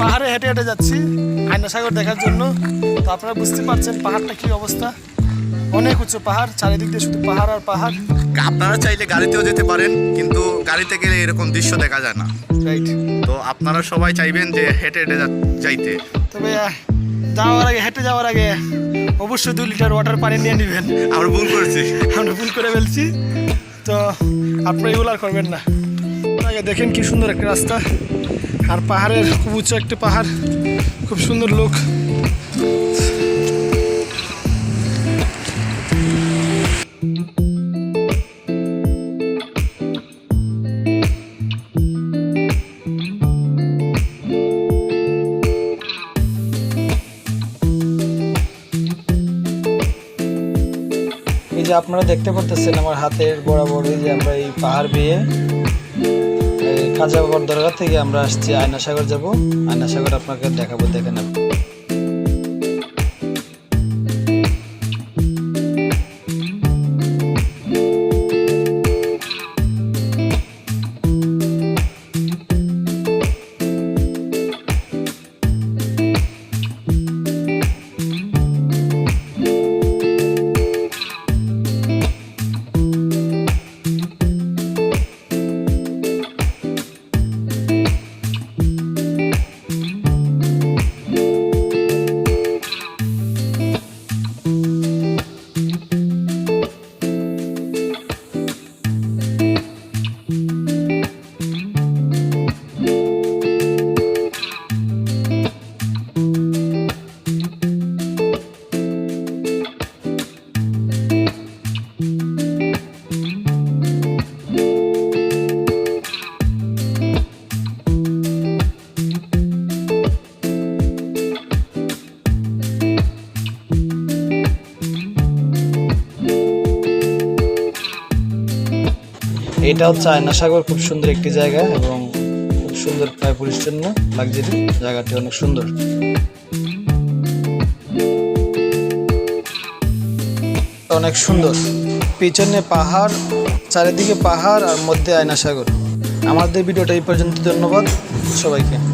পাহাড়ে হেঁটে হেঁটে যাচ্ছি আয়না সাগর দেখার জন্য। তো আপনারা বুঝতে পারছেন পাহাড়টা কি অবস্থা? অনেক উঁচু পাহাড় চারিদিক দিয়ে শুধু পাহাড় আর পাহাড়। আপনারা চাইলে গাড়িতেও যেতে পারেন কিন্তু গাড়িতে গেলে এরকম দৃশ্য দেখা যায় না। রাইট তো আপনারা সবাই চাইবেন যে হেঁটে হেঁটে যাইতে। তবে যাওয়ার আগে হেঁটে যাওয়ার আগে অবশ্যই দুই লিটার ওয়াটার পানি নিয়ে নেবেন। আমরা ভুল করেছি। আমরা ভুল করে ফেলছি। তো আপনারা এগুলো আর করবেন না। আগে দেখেন কি সুন্দর একটা রাস্তা। আর পাহাড়ের খুব উঁচু একটা পাহাড়। খুব সুন্দর লোক। এই যে আপনারা দেখতে পারতেছেন আমার হাতের বরাবর, এই যে আমরা এই পাহাড় বেয়ে কাজাগর দরগা থেকে আমরা আসছি আয়নাসাগর যাব। আয়না সাগর আপনাকে দেখাবো দেখে নেব। এটা হচ্ছে আয়না সাগর খুব সুন্দর একটি জায়গা এবং খুব সুন্দর প্রায় পরিচ্ছন্ন, লাগজারি, জায়গাটি অনেক সুন্দর। অনেক সুন্দর। পিছনে পাহাড়, চারিদিকে পাহাড় আর মধ্যে আয়না সাগর আমাদের ভিডিওটা এই পর্যন্ত, ধন্যবাদ। সবাইকে।